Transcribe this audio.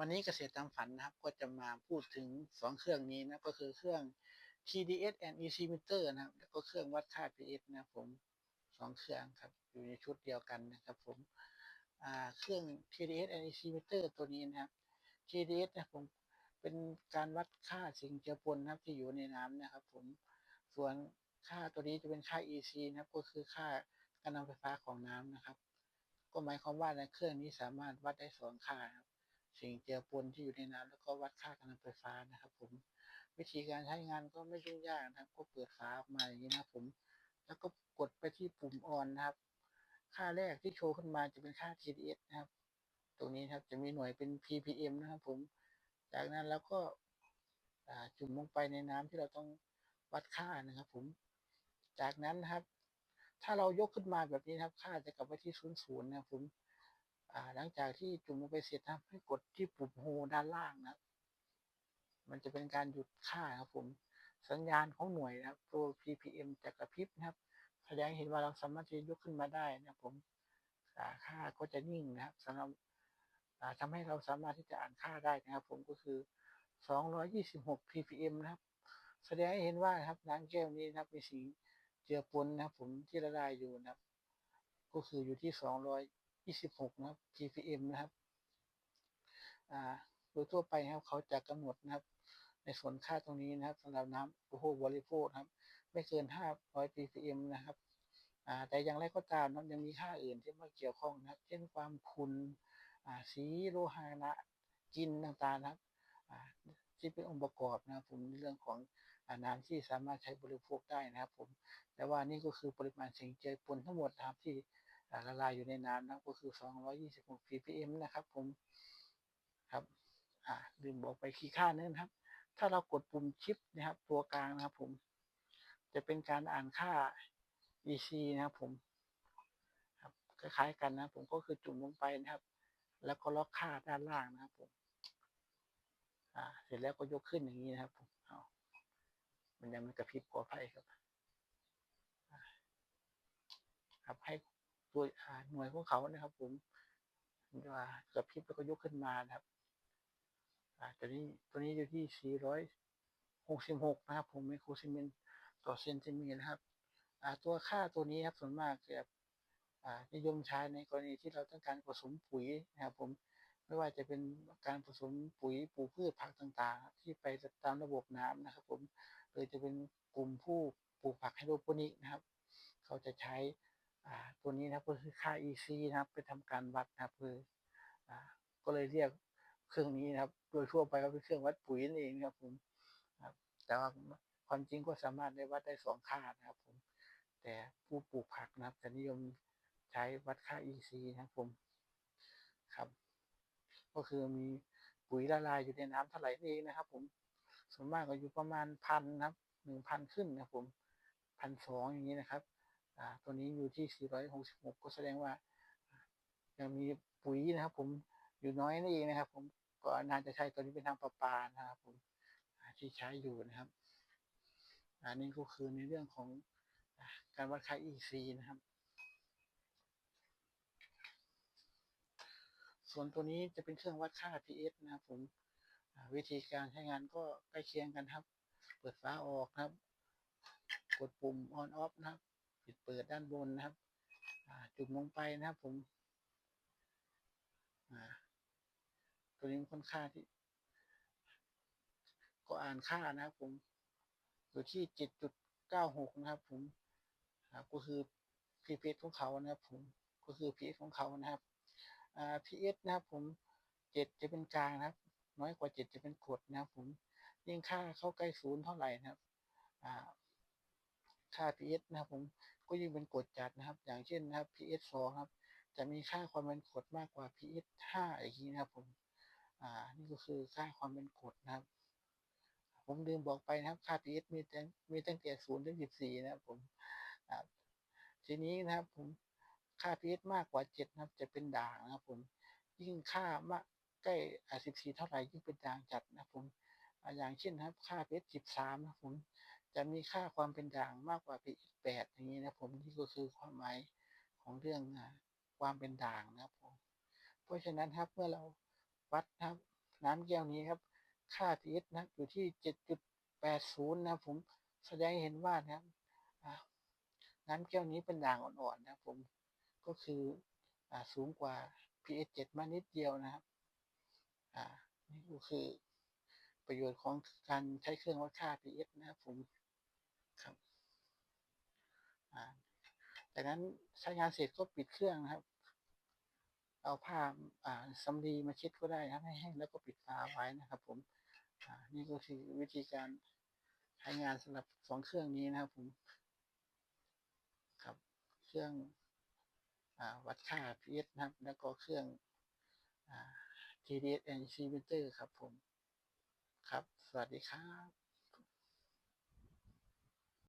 วันนี้เกษตรตามฝันนะครับ ก็จะมาพูดถึงสองเครื่องนี้นะ ก็คือเครื่อง TDS and EC meter นะครับ แล้วก็เครื่องวัดค่า pH นะผมสองเครื่องครับ อยู่ในชุดเดียวกันนะครับผมเครื่อง TDS and EC meter ตัวนี้นะครับ TDS นะผมเป็นการวัดค่าสิ่งเจือปนนะครับที่อยู่ในน้ำนะครับ ผมส่วนค่าตัวนี้จะเป็นค่า EC นะครับ ก็คือค่าการนำไฟฟ้าของน้ำนะครับ ก็หมายความว่าในเครื่องนี้สามารถวัดได้สองค่าครับ สิ่งเจือปนที่อยู่ในน้ำแล้วก็วัดค่าการนำไฟฟ้านะครับ ผมวิธีการใช้งานก็ไม่ยุ่งยากนะครับ ก็เปิดฝาออกมาอย่างนี้นะผม แล้วก็กดไปที่ปุ่มออนนะครับ ค่าแรกที่โชว์ขึ้นมาจะเป็นค่า TDS นะครับ ตรงนี้ครับจะมีหน่วยเป็น ppm นะครับ ผม จากนั้นแล้วก็จุ่มลงไปในน้ำที่เราต้องวัดค่านะครับ ผม จากนั้นนะครับ ถ้าเรายกขึ้นมาแบบนี้ครับ ค่าจะกลับไปที่ศูนย์ศูนย์นะครับผม หลังจากที่จุ่มลงไปเสร็จนะครับให้กดที่ปุ่มโฮด้านล่างนะครับมันจะเป็นการหยุดค่าครับผมสัญญาณของหน่วยนะครับตัว ppm จะกระพริบนะครับ แสดงเห็นว่าเราสามารถที่จะยกขึ้นมาได้นะครับผมค่าก็จะนิ่งนะครับสำหรับทำให้เราสามารถที่จะอ่านค่าได้นะครับ ผมก็คือ 226 ppm นะครับ แสดงให้เห็นว่าครับน้ำแก้วนี้นะครับมีสีเจือปนนะครับ ผมที่ละลายอยู่นะครับ ก็คืออยู่ที่ 26 นะครับ ppm นะครับโดยทั่วไปนะครับเขาจะกำหนดนะครับ ในส่วนค่าตรงนี้นะครับสำหรับน้ำอุปโภคบริโภคนะครับ ไม่เกิน 500 ppm นะครับแต่อย่างไรก็ตามนะยังมีค่าอื่นที่มาเกี่ยวข้องนะครับ เช่นความขุ่นสีโลหะนะกินต่างๆนะครับที่เป็นองค์ประกอบนะครับผมในเรื่องของน้ำที่สามารถใช้บริโภคได้นะครับผมแต่ว่านี่ก็คือปริมาณสิ่งเจือปนทั้งหมดนะครับที่ ละลายอยู่ในน้ำนะก็คือ 226 ppm นะครับ ผมครับอ่าลืมบอกไปคีย์ค่านึงนะครับ ถ้าเรากดปุ่มชิปนะครับ ตัวกลางนะครับ ผม จะเป็นการอ่านค่า EC นะครับ ผมครับคล้ายๆกันนะผมก็คือจุ่มลงไปนะครับ แล้วก็ล็อกค่าด้านล่างนะครับผมอ่าเสร็จแล้วก็ยกขึ้นอย่างนี้นะครับผมเอามันยังไม่กระพริบขออภัยครับ ครับให้ ตัวหน่วยของเขานะครับ ผมว่ากระพริบแล้วก็ยกขึ้นมานะครับอ่าตัวนี้ตัวนี้อยู่ที่ 466 นะครับ ผมไมโครซีเมนต์ต่อเซนติเมตรนะครับอ่าตัวค่าตัวนี้ครับส่วนมากจะอ่านิยมใช้ในกรณีที่เราต้องการผสมปุ๋ยนะครับ ผมไม่ว่าจะเป็นการผสมปุ๋ยปลูกพืชผักต่างๆ ที่ไปตามระบบน้ำนะครับ ผมหรือจะเป็นกลุ่มผู้ปลูกผักไฮโดรโปนิกนะครับ เขาจะใช้ ตัวนี้นะครับก็คือค่า EC นะครับไปทำการวัดนะครับคืออก็เลยเรียกเครื่องนี้นะครับ โดยทั่วไปก็เป็นเครื่องวัดปุ๋ยนั่นเองครับผมแต่ว่าความจริงก็สามารถได้วัดได้สองค่านะครับผมแต่ผู้ปลูกผักนะครับจะนิยมใช้วัดค่า EC นะครับผมครับ ก็คือมีปุ๋ยละลายอยู่ในน้ำเท่าไหร่เองนะครับ ผมส่วนมากก็อยู่ประมาณพันนะครับหนึ่งพันขึ้นนะครับผมพันสองอย่างนี้นะครับ ตัวนี้อยู่ที่สี่ร้อยหกสิบหกก็แสดงว่ายังมีปุ๋ยนะครับ ผมอยู่น้อยนั่เองนะครับ ผมก็น่าจะใช้ตัวนี้เป็นทางประปานะครับ ผมที่ใช้อยู่นะครับ อันนี้ก็คือในเรื่องของการวัดค่า EC นะครับ ส่วนตัวนี้จะเป็นเครื่องวัดค่า pH นะครับ ผมวิธีการใช้งานก็ใกล้เคียงกันครับ เปิดฝาออกครับ กดปุ่ม on off นะครับ ปิดเปิดด้านบนนะครับจุ่มลงไปนะครับผมตัวนี้ค่อนข้างที่ ก็อ่านค่านะครับผมอยู่ที่เจ็ดจุดเก้าหกนะครับ ผมก็คือ pH ของเขานะครับ ผมก็คือ pH ของเขานะครับ pH นะครับ ผมเจ็ดจะเป็นกลางนะครับ น้อยกว่าเจ็ดจะเป็นกรดนะครับ ผมยิ่งค่าเข้าใกล้ศูนย์เท่าไหร่นะครับค่า pH นะครับ ผม ก็ยิ่งเป็นกรดจัดนะครับ อย่างเช่นนะครับ pH สองครับจะมีค่าความเป็นกรดมากกว่า pH ห้าอย่างนี้นะครับผมอ่านี่ก็คือค่าความเป็นกรดนะครับ ผมลืมบอกไปนะครับค่า pH มีตั้งมีตั้งแต่ศูนย์ถึงสิบสี่นะครับผมทีนี้นะครับผมค่า pH มากกว่าเจ็ดนะครับ จะเป็นด่างนะครับผมยิ่งค่ามากใกล้สิบสี่เท่าไหร่ยิ่งเป็นด่างจัดนะครับผมอย่างเช่นนะครับ ค่า pH สิบสามนะครับผม จะมีค่าความเป็นด่างมากกว่า pH แปดอย่างนี้นะผมนี่ก็คือความหมายของเรื่องความเป็นด่างนะครับผมเพราะฉะนั้นครับเมื่อเราวัดนะครับ น้ำแก้วนี้ครับ ค่า pH นะครับอยู่ที่7.80นะครับผมแสดงให้เห็นว่านะครับน้ำแก้วนี้เป็นด่างอ่อนๆนะครับผมก็คืออสูงกว่า pH 7มานิดเดียวนะครับ อ่า นี่ก็คือ ประโยชน์ของการใช้เครื่องวัดค่า pH นะครับผมครับจากนั้นใช้งานเสร็จก็ปิดเครื่องนะครับ เอาผ้าอ่าสำลีมาเช็ดก็ได้นะครับให้แห้งแล้วก็ปิดฝาไว้นะครับผมนี่ก็คือวิธีการใช้งานสำหรับสองเครื่องนี้นะครับผมครับเครื่องอวัดค่า pH นะครับ แล้วก็เครื่อง TDS and c meter ครับผม ครับ สวัสดีครับ